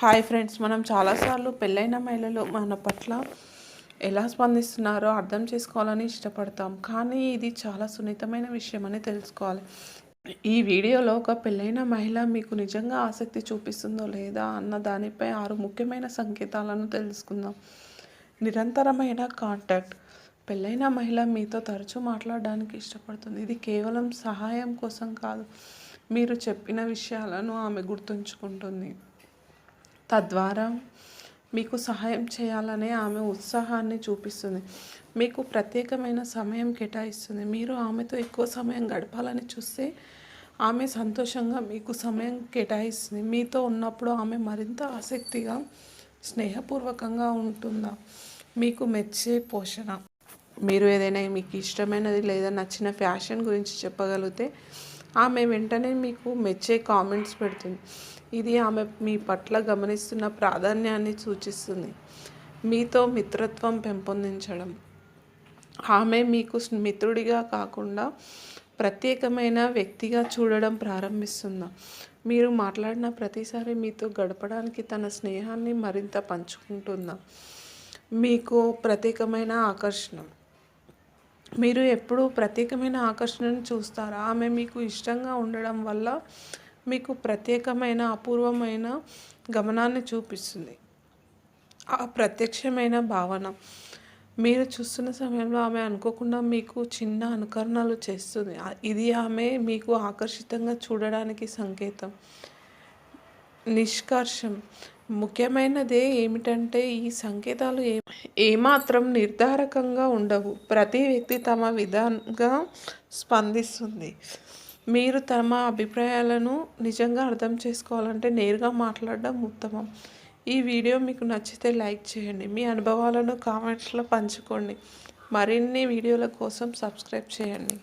Hi friends మనం చాలాసార్లు పెళ్ళైన మహిళలు మన పట్ల ఎలా స్పందిస్తున్నారో అర్థం చేసుకోవాలని ఇష్టపడతాం. కానీ ఇది చాలా సున్నితమైన విషయం అని తెలుసుకోవాలి. ఈ వీడియోలో ఒక పెళ్ళైన మహిళ మీకు నిజంగా ఆసక్తి చూపిస్తుందో లేదా అన్న దానిపై ఆరు ముఖ్యమైన సంకేతాలను తెలుసుకుందాం. నిరంతరమైన కాంటాక్ట్. పెళ్ళైన మహిళ మీతో తరచూ మాట్లాడడానికి ఇష్టపడుతుంది. ఇది కేవలం సహాయం కోసం కాదు మీరు చెప్పిన విషయాలను ఆమె గుర్తుంచుకుంటుంది. తద్వారా మీకు సహాయం చేయాలనే ఆమె ఉత్సాహాన్ని చూపిస్తుంది. మీకు ప్రత్యేకమైన సమయం కేటాయిస్తుంది. మీరు ఆమెతో ఎక్కువ సమయం గడపాలని చూస్తే ఆమె సంతోషంగా మీకు సమయం కేటాయిస్తుంది. మీతో ఉన్నప్పుడు ఆమె మరింత ఆసక్తిగా స్నేహపూర్వకంగా ఉంటుందా? మీకు మెచ్చే పోషణ. మీరు ఏదైనా మీకు ఇష్టమైనది లేదా నచ్చిన ఫ్యాషన్ గురించి చెప్పగలిగితే ఆమె వెంటనే మీకు మెచ్చే కామెంట్స్ పెడుతుంది. ఇది ఆమె మీ పట్ల గమనిస్తున్న ప్రాధాన్యాన్ని సూచిస్తుంది. మీతో మిత్రత్వం పెంపొందించడం. ఆమె మీకు మిత్రుడిగా కాకుండా ప్రత్యేకమైన వ్యక్తిగా చూడడం ప్రారంభిస్తుందా? మీరు మాట్లాడిన ప్రతిసారి మీతో గడపడానికి తన స్నేహాన్ని మరింత పంచుకుంటుందా? మీకు ప్రత్యేకమైన ఆకర్షణ. మీరు ఎప్పుడూ ప్రత్యేకమైన ఆకర్షణను చూస్తారా? ఆమె మీకు ఇష్టంగా ఉండడం వల్ల మీకు ప్రత్యేకమైన అపూర్వమైన గమనాన్ని చూపిస్తుంది. ఆ ప్రత్యక్షమైన భావన. మీరు చూస్తున్న సమయంలో ఆమె అనుకోకుండా మీకు చిన్న అనుకరణలు చేస్తుంది. ఇది ఆమె మీకు ఆకర్షితంగా చూడడానికి సంకేతం. నిష్కర్షం. ముఖ్యమైనదే ఏమిటంటే ఈ సంకేతాలు ఏ ఏమాత్రం నిర్ధారకంగా ఉండవు. ప్రతి వ్యక్తి తమ విధంగా స్పందిస్తుంది. మీరు తమ అభిప్రాయాలను నిజంగా అర్థం చేసుకోవాలంటే నేరుగా మాట్లాడడం ఉత్తమం. ఈ వీడియో మీకు నచ్చితే లైక్ చేయండి. మీ అనుభవాలను కామెంట్స్లో పంచుకోండి. మరిన్ని వీడియోల కోసం సబ్స్క్రైబ్ చేయండి.